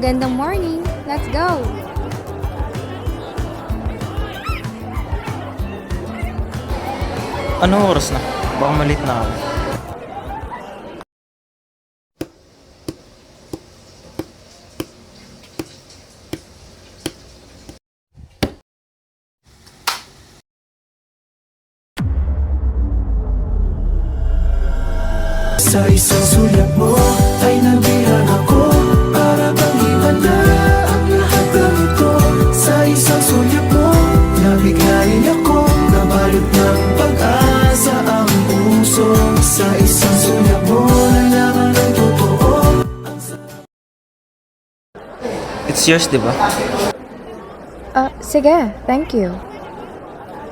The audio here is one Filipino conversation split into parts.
Magandang morning. Let's go. Ano oras na? Baka malit na ako. Sa isang sulyap mo ay nabihan yours, di ba? Ah, sige. Thank you.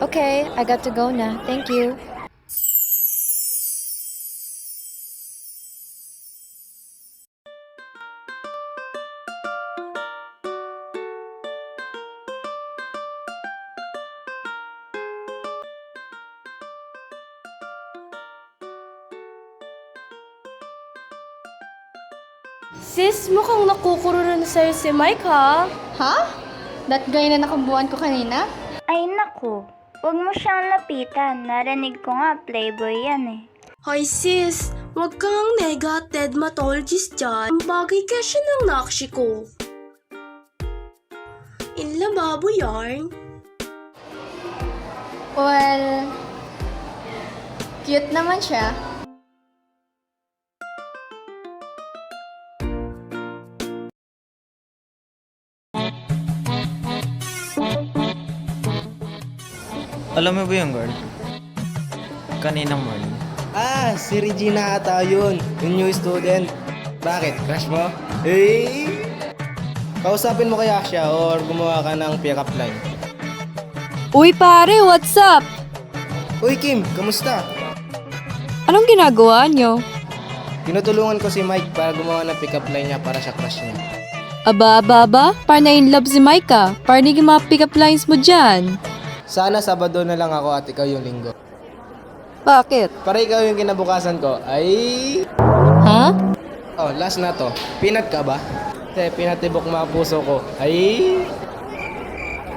Okay, I got to go na. Thank you. Sis, mukhang nakukuro na sa'yo si Mike, ha? Ha? That guy na nakambuhan ko kanina? Ay naku, huwag mo siyang lapitan. Narinig ko nga, playboy yan eh. Hoy sis, wag kang nega dermatologist dyan. Ang bagay kasi ng nakshi ko. In lababo yarn. Well, cute naman siya. Alam mo ba yung girl? Kaninang morning. Ah, si Regina ata yun. Yung new student. Bakit? Crush mo? Eh? Kausapin mo kaya siya or gumawa ka ng pick-up line. Uy pare, what's up? Uy Kim, kamusta? Anong ginagawa nyo? Tinutulungan ko si Mike para gumawa ng pick-up line niya para sa crush niya. Aba, aba, aba, par na in love si Micah. Par na yung mga pick-up lines mo dyan. Sana Sabado na lang ako at ikaw yung linggo. Bakit? Para ikaw yung kinabukasan ko, ay... Ha? Oh, last na to. Pinat ka ba? Kasi pinatibok mga puso ko. Ay...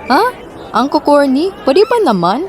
Ha? Ang kukorny? Pwede pa naman?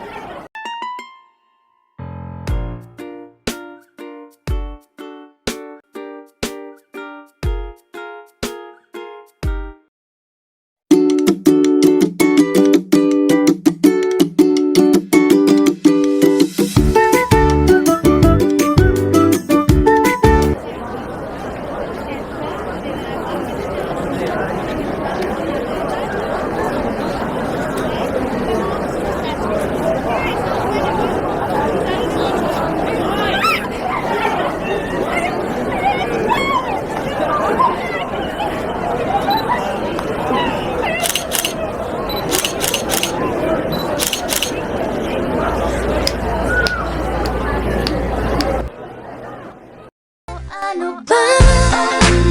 Ano ba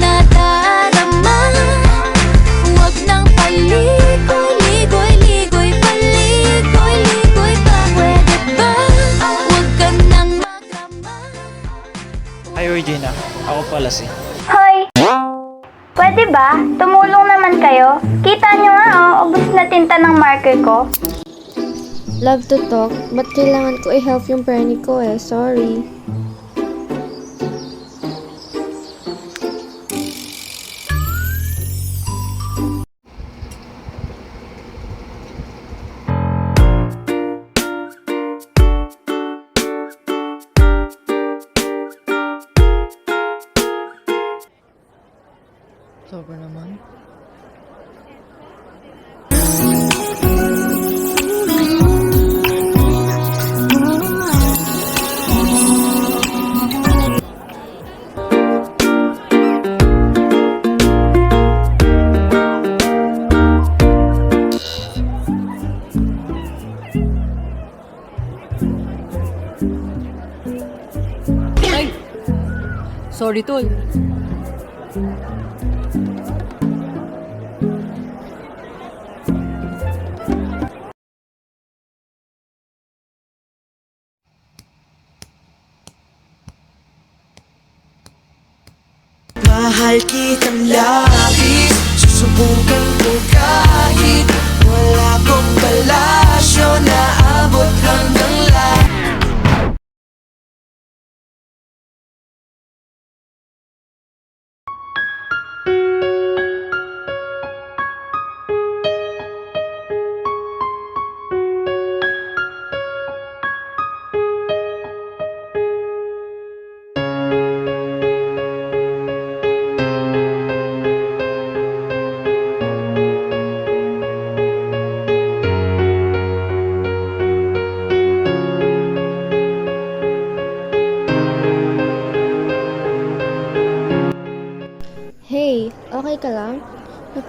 nadarama? Huwag nang paligoy, ligoy, ligoy, paligoy, ligoy pa Pwede ba? Huwag ka nang magrama Hi Regina, ako pala si. Hoy! Pwede ba? Tumulong naman kayo. Kita nyo nga oh, ubos na tinta ng marker ko. Love to talk, but kailangan ko i-help yung Bernie ko eh. Sorry. Sobra naman. Sorry, tol. Mahal kitang labis Susubukan ko kahit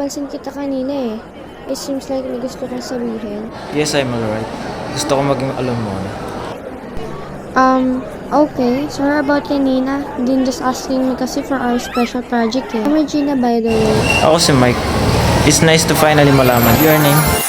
Napansin kita kanina eh. It seems like may gusto kang sabihin. Yes, I'm alright. Gusto ko maging alam mo. Um, okay. Sorry about kanina. Din just asking me kasi for our special project eh. I'm Regina by the way. Ako si Mike. It's nice to finally malaman your name.